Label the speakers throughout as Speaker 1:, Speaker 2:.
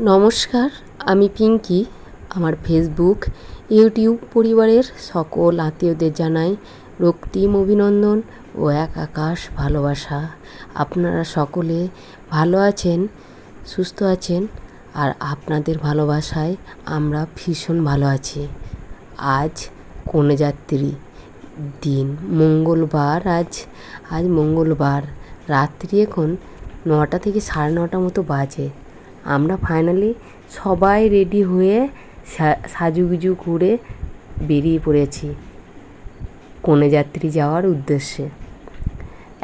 Speaker 1: নমস্কার, আমি পিঙ্কি। আমার ফেসবুক, ইউটিউব পরিবারের সকল আত্মীয়দের জানাই রক্তিম অভিনন্দন ও এক আকাশ ভালোবাসা। আপনারা সকলে ভালো আছেন, সুস্থ আছেন, আর আপনাদের ভালোবাসায় আমরা ভীষণ ভালো আছি। আজ কোন যাত্রী দিন। মঙ্গলবার, আজ আজ মঙ্গলবার। রাত্রি এখন নটা থেকে সাড়ে নটা মতো বাজে। আমরা ফাইনালি সবাই রেডি হয়ে সাজুগুজু করে বেরিয়ে পড়েছি কনে যাত্রী যাওয়ার উদ্দেশ্যে।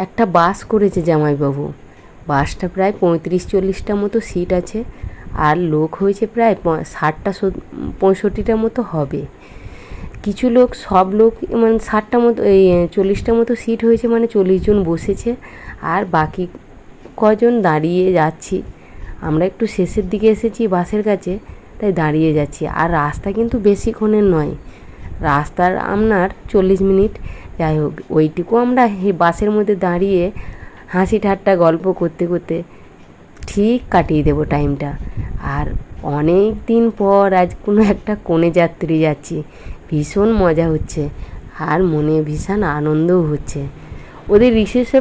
Speaker 1: একটা বাস করেছে জামাইবাবু। বাসটা প্রায় পঁয়ত্রিশ চল্লিশটা মতো সিট আছে আর লোক হয়েছে প্রায় ষাটটা পঁয়ষট্টিটা মতো হবে। কিছু লোক, সব লোক মানে ষাটটা মতো, এই চল্লিশটা মতো সিট হয়েছে মানে চল্লিশ জন বসেছে আর বাকি কজন দাঁড়িয়ে যাচ্ছি। আমরা একটু শেষের দিকে এসেছি বাসের কাছে, তাই দাঁড়িয়ে যাচ্ছি। আর রাস্তা কিন্তু বেশিক্ষণের নয়। রাস্তার আপনার চল্লিশ মিনিট। যাই হোক, ওইটুকু আমরা বাসের মধ্যে দাঁড়িয়ে হাসি ঠাট্টা গল্প করতে করতে ঠিক কাটিয়ে দেবো টাইমটা। আর অনেক দিন পর আজ কোনো একটা কোণে যাত্রী যাচ্ছি। ভীষণ মজা হচ্ছে। আর মনে ভীষণ আনন্দও হচ্ছে। ওদের রিসেপশন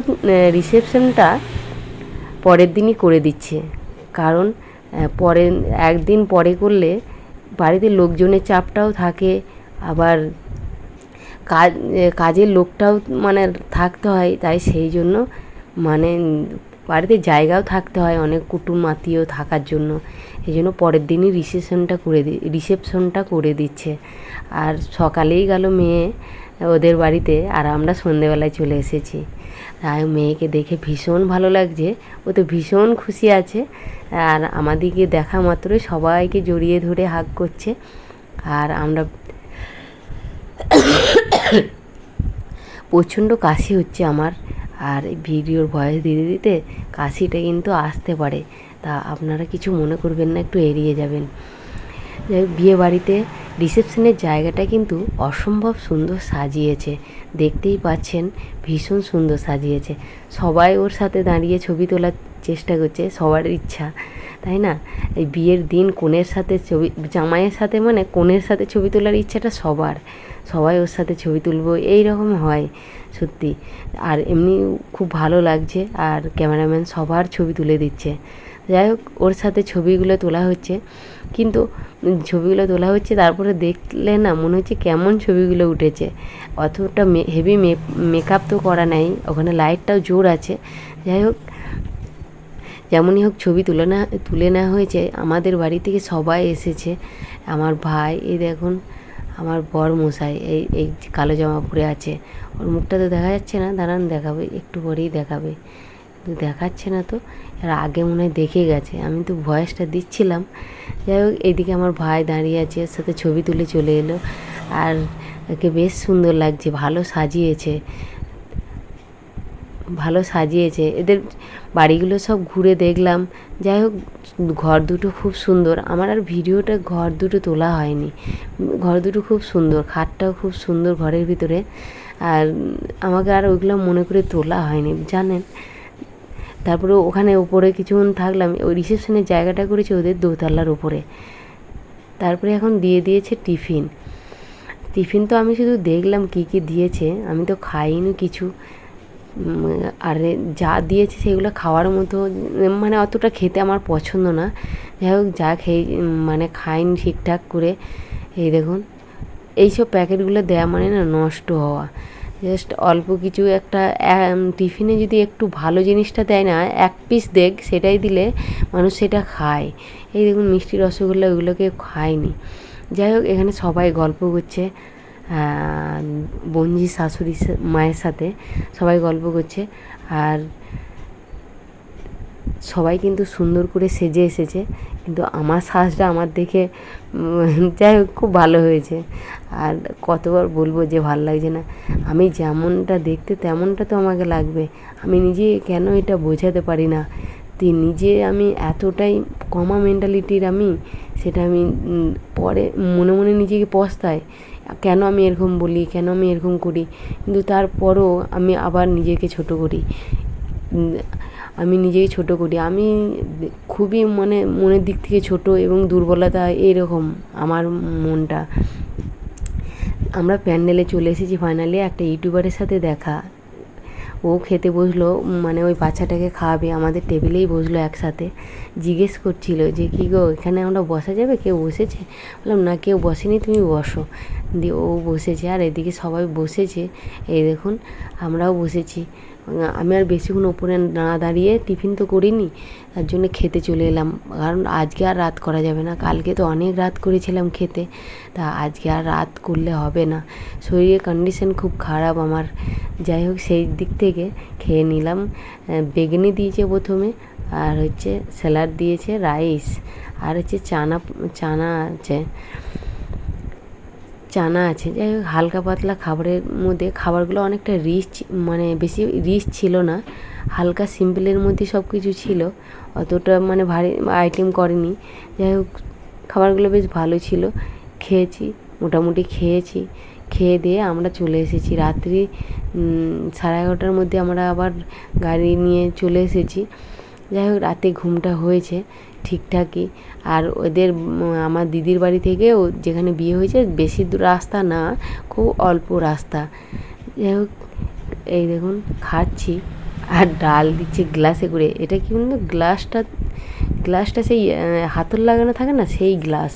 Speaker 1: রিসেপশনটা পরের দিনই করে দিচ্ছে। কারণ পরে, একদিন পরে করলে বাড়িতে লোকজনের চাপটাও থাকে, আবার কাজ কাজের লোকটাও মানে থাকতে হয়, তাই সেই জন্য মানে বাড়িতে জায়গাও থাকতে হয়, অনেক কুটুম আত্মীয় থাকার জন্য। এই জন্য পরের দিনই রিসেপশনটা করে দি রিসেপশনটা করে দিচ্ছে। আর সকালেই গেল মেয়ে ওদের বাড়িতে আর আমরা সন্ধেবেলায় চলে এসেছি। আর মেয়েকে দেখে ভীষণ ভালো লাগছে। ও তো ভীষণ খুশি আছে। আর আমাদিকে দেখা মাত্রই সবাইকে জড়িয়ে ধরে হাক করছে। আর আমরা প্রচণ্ড কাশি হচ্ছে আমার। আর ভিডিওর ভয়েস দিতে দিতে কাশিটা কিন্তু আসতে পারে। তা আপনারা কিছু মনে করবেন না, একটু এড়িয়ে যাবেন। বিয়ে বাড়িতে রিসেপশনের জায়গাটা কিন্তু অসম্ভব সুন্দর সাজিয়েছে। দেখতেই পাচ্ছেন, ভীষণ সুন্দর সাজিয়েছে। সবাই ওর সাথে দাঁড়িয়ে ছবি তোলার চেষ্টা করছে, সবার ইচ্ছা, তাই না? এই বিয়ের দিন কনের সাথে ছবি, জামাইয়ের সাথে মানে কনের সাথে ছবি তোলার ইচ্ছাটা সবার। সবাই ওর সাথে ছবি তুলবো এই রকম হয়, সত্যি। আর এমনি খুব ভালো লাগছে, আর ক্যামেরাম্যান সবার ছবি তুলে দিচ্ছে। যাই হোক, ওর সাথে ছবিগুলো তোলা হচ্ছে। কিন্তু ছবিগুলো তোলা হচ্ছে, তারপরে দেখলে না মনে হচ্ছে কেমন ছবিগুলো উঠেছে। অতটা হেভি মেকআপ তো করা নাই, ওখানে লাইটটাও জোর আছে। যাই হোক, যেমনই হোক ছবি তুলে না, তুলে নেওয়া হয়েছে। আমাদের বাড়ি থেকে সবাই এসেছে। আমার ভাই, এই দেখুন, আমার বর মশাই এই এই কালো জামা পরে আছে। ওর মুখটা তো দেখা যাচ্ছে না, দাঁড়ান, দেখাবে, একটু পরেই দেখাবে। দেখাচ্ছে না তো, এর আগে মনে হয় দেখে গেছে। আমি তো ভয়েসটা দিচ্ছিলাম। যাই হোক এইদিকে আমার ভাই দাঁড়িয়ে আছে, এর সাথে ছবি তুলে চলে এলো। আর একে বেশ সুন্দর লাগছে, ভালো সাজিয়েছে। ভালো সাজিয়েছে। এদের বাড়িগুলো সব ঘুরে দেখলাম। যাই হোক, ঘর দুটো খুব সুন্দর। আমার আর ভিডিওটা ঘর দুটো তোলা হয়নি। ঘর দুটো খুব সুন্দর, খাটটাও খুব সুন্দর ঘরের ভিতরে। আর আমাকে আর ওইগুলো মনে করে তোলা হয়নি, জানেন? তারপরে ওখানে উপরে কিছুক্ষণ থাকলাম, ওই রিসেপশনের জায়গাটা করেছে ওদের দোতলার উপরে। তারপরে এখন দিয়ে দিয়েছে টিফিন। টিফিন তো আমি শুধু দেখলাম কি কি দিয়েছে, আমি তো খাইনি কিছু। আর যা দিয়েছে সেগুলো খাওয়ার মতো মানে অতটা খেতে আমার পছন্দ না। যাই হোক, যা খেয়ে মানে খাইনি ঠিকঠাক করে। এই দেখুন, এইসব প্যাকেটগুলো দেওয়া মানে না নষ্ট হওয়া। জাস্ট অল্প কিছু একটা টিফিনে যদি একটু ভালো জিনিসটা দেয় না, এক পিস দেখ, সেটাই দিলে মানুষ সেটা খায়। এই দেখুন মিষ্টি রসগোল্লা ওগুলোকে খায়নি। যাই হোক, এখানে সবাই গল্প করছে বঞ্জি শাশুড়ি মায়ের সাথে সবাই গল্প করছে। আর সবাই কিন্তু সুন্দর করে সেজে এসেছে, কিন্তু আমার সাজটা আমার দেখে যাই হোক, খুব ভালো হয়েছে। আর কতবার বলব যে ভালো লাগছে না। আমি যেমনটা দেখতে তেমনটা তো আমাকে লাগবে। আমি নিজে কেন এটা বোঝাতে পারি না? তে, নিজে আমি এতটাই কমা মেন্টালিটির আমি, সেটা আমি পরে মনে মনে নিজেকে পস্তাই। কেন আমি এরকম বলি? কেন আমি এরকম করি? কিন্তু তারপরও আমি আবার নিজেকে ছোট করি। আমি নিজেই ছোটো করি। আমি খুবই মানে মনের দিক থেকে ছোটো এবং দুর্বলতা এরকম আমার মনটা। আমরা প্যান্ডেলে চলে এসেছি ফাইনালি একটা ইউটিউবারের সাথে দেখা। ও খেতে বসল মানে ওই বাচ্চাটাকে খাওয়াবে, আমাদের টেবিলেই বসল একসাথে। জিজ্ঞেস করছিল যে, কী গো, এখানে আমরা বসা যাবে? কেউ বসেছে? বললাম, না, কেউ বসেনি, তুমি বসো। দিয়ে ও বসেছে। আর এদিকে সবাই বসেছে। এই দেখুন, আমরাও বসেছি। আমি আর বেশিক্ষণ ওপরে না দাঁড়িয়ে টিফিন তো করিনি, তার জন্য খেতে চলে এলাম। কারণ আজকে আর রাত করা যাবে না, কালকে তো অনেক রাত করেছিলাম খেতে, তা আজকে আর রাত করলে হবে না। শরীরের কন্ডিশন খুব খারাপ আমার। যাই হোক, সেই দিক থেকে খেয়ে নিলাম। বেগুনি দিয়েছে প্রথমে, আর হচ্ছে স্যালাড দিয়েছে রাইস, আর হচ্ছে চানা চানা আছে। চানা আছে যাই হোক হালকা পাতলা খাবারের মধ্যে খাবারগুলো অনেকটা রিচ মানে বেশি রিচ ছিল না। হালকা সিম্পলের মধ্যে সব কিছু ছিল। অতটা মানে ভারী আইটেম করেনি। যাই হোক, খাবারগুলো বেশ ভালো ছিল। খেয়েছি, মোটামুটি খেয়েছি। খেয়ে দিয়ে আমরা চলে এসেছি। রাত্রি সাড়ে এগারোটার মধ্যে আমরা আবার গাড়ি নিয়ে চলে এসেছি। যাই হোক, রাতে ঘুমটা হয়েছে ঠিকঠাকই। আর ওদের, আমার দিদির বাড়ি থেকেও যেখানে বিয়ে হয়েছে, বেশি দূর রাস্তা না, খুব অল্প রাস্তা। যাই হোক, এই দেখুন, খাচ্ছি। আর ডাল দিচ্ছে গ্লাসে করে। এটা কি বলুন গ্লাসটা গ্লাসটা সেই হাতল লাগানো থাকে না, সেই গ্লাস।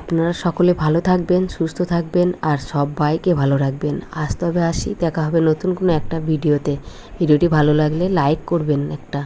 Speaker 1: আপনারা সকলে ভালো থাকবেন, সুস্থ থাকবেন, আর সব সবাইকে ভালো রাখবেন। আজ তবে আসি, দেখা হবে নতুন কোনো একটা ভিডিওতে। ভিডিওটি ভালো লাগলে লাইক করবেন একটা।